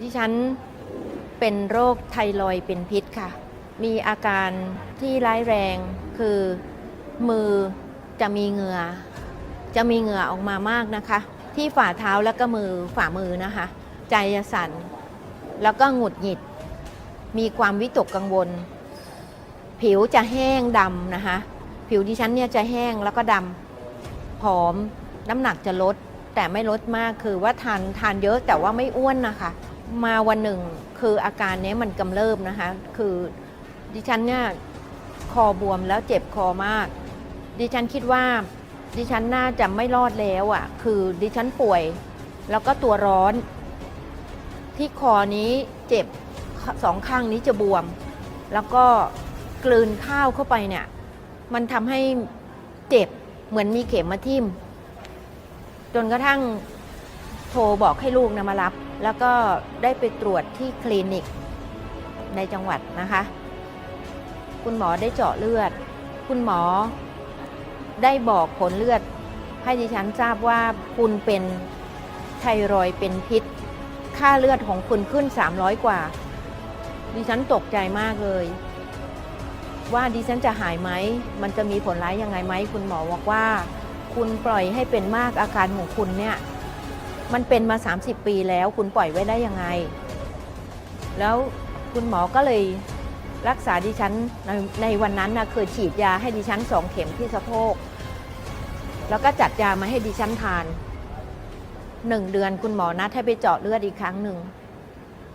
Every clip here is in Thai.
ดิฉันเป็นโรคไทรอยด์เป็นพิษค่ะ มีอาการที่ร้ายแรงคือมือจะมีเหงื่อ จะมีเหงื่อออกมามากนะคะ ที่ฝ่าเท้าแล้วก็มือฝ่ามือนะคะ ใจจะสั่น แล้วก็หงุดหงิด มีความวิตกกังวล ผิวจะแห้งดำนะคะ ผิวดิฉันเนี่ยจะแห้งแล้วก็ดำผอมน้ำหนักจะลด แต่ไม่ลดมากคือว่าทานทานเยอะแต่ว่าไม่อ้วนนะคะ มาวันหนึ่งคืออาการนี้มันกำเริบนะคะ คือดิฉันเนี่ยคอบวมแล้วเจ็บคอมาก ดิฉันคิดว่า ดิฉันน่าจะไม่รอดแล้วอะ่ะ คือดิฉันป่วย แล้วก็ตัวร้อน ที่คอนี้เจ็บสองข้างนี้จะบวม แล้วก็กลืนข้าวเข้าไปเนี่ย มันทำให้เจ็บเหมือนมีเข็มมาทิ่ม จนกระทั่งโทรบอกให้ลูกนะมารับ แล้วก็ได้ไปตรวจที่คลินิกในจังหวัดนะคะ คุณหมอได้เจาะเลือด คุณหมอได้บอกผลเลือด ให้ดิฉันทราบว่าคุณเป็นไทรอยด์เป็นพิษ ค่าเลือดของคุณขึ้น 300 กว่า ดิฉันตกใจมากเลย ว่าดิฉันจะหายไหม มันจะมีผลร้ายยังไงไหม คุณหมอบอกว่า คุณปล่อยให้เป็นมากอาการของคุณเนี่ย มันเป็นมา 30 ปีแล้วคุณปล่อยไว้ได้ยังไง แล้วคุณหมอก็เลยรักษาดิฉันในในวันนั้นนะคือฉีดยาให้ดิฉันสองเข็มที่สะโพก แล้วก็จัดยามาให้ดิฉันทานหนึ่งเดือนคุณหมอนัดให้ไปเจาะเลือดอีกครั้งหนึ่ง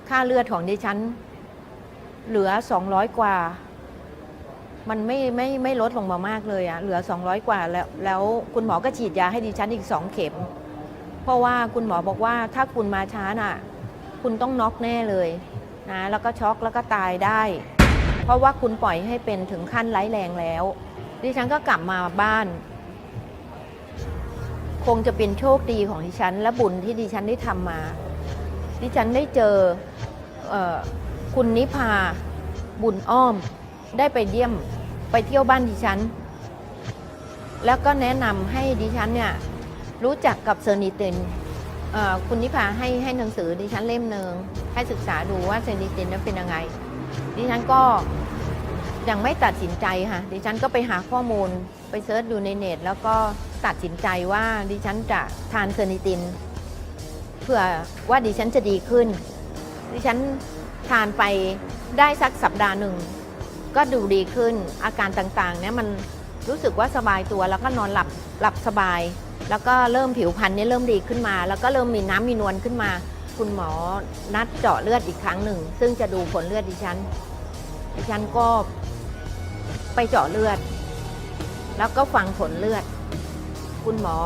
ค่าเลือดของดิฉัน เหลือ200กว่า มันไม่ไม่ไม่ลดลงมามากเลยอะเหลือ200กว่าแล้ว แล้วคุณหมอก็ฉีดยาให้ดิฉันอีก2เข็ม เพราะว่าคุณหมอบอกว่าถ้าคุณมาช้าน่ะ คุณต้องน็อกแน่เลยนะแล้วก็ช็อกแล้วก็ตายได้ เพราะว่าคุณปล่อยให้เป็นถึงขั้นร้ายแรงแล้ว ดิฉันก็กลับมาบ้าน คงจะเป็นโชคดีของดิฉัน และบุญที่ดิฉันได้ทำมา ดิฉันได้เจอเออคุณนิพาบุญอ้อม ได้ไปเยี่ยมไปเที่ยวบ้านดิฉัน แล้วก็แนะนำให้ดิฉันเนี่ย รู้จักกับเซอร์นิตินคุณนิพาให้ให้หนังสือดิฉันเล่มหนึ่งให้ศึกษาดูว่าเซอร์นิตินนั้นเป็นยังไง ดิฉันก็ยังไม่ตัดสินใจค่ะ ดิฉันก็ไปหาข้อมูลไปเซิร์ชดูในเน็ตแล้วก็ตัดสินใจว่าดิฉันจะทานเซอร์นิติน เพื่อว่าดิฉันจะดีขึ้น ดิฉันทานไปได้สักสัปดาห์หนึ่ง ก็ดูดีขึ้นอาการต่างๆเนี่ยมันรู้สึกว่าสบายตัวแล้วก็นอนหลับหลับสบาย แล้วก็เริ่มผิวพรรณเนี่ยเริ่มดีขึ้นมา แล้วก็เริ่มมีน้ำมีนวลขึ้นมา คุณหมอนัดเจาะเลือดอีกครั้งหนึ่ง ซึ่งจะดูผลเลือดดิฉัน ดิฉันก็ไปเจาะเลือด แล้วก็ฟังผลเลือด คุณหมอ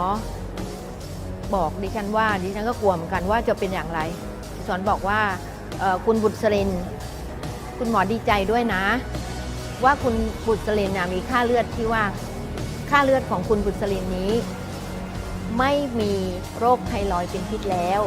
บอกดิฉันว่าดิฉันก็กลัวเหมือนกันว่าจะเป็นอย่างไรสอนบอกว่าคุณบุตรสรินคุณหมอดีใจด้วยนะ ว่าคุณบุตรเลินน่ะมีค่าเลือดที่ว่าค่าเลือดของคุณบุตรเลินนี้ ไม่มีโรคไทรอยด์เป็นพิษแล้ว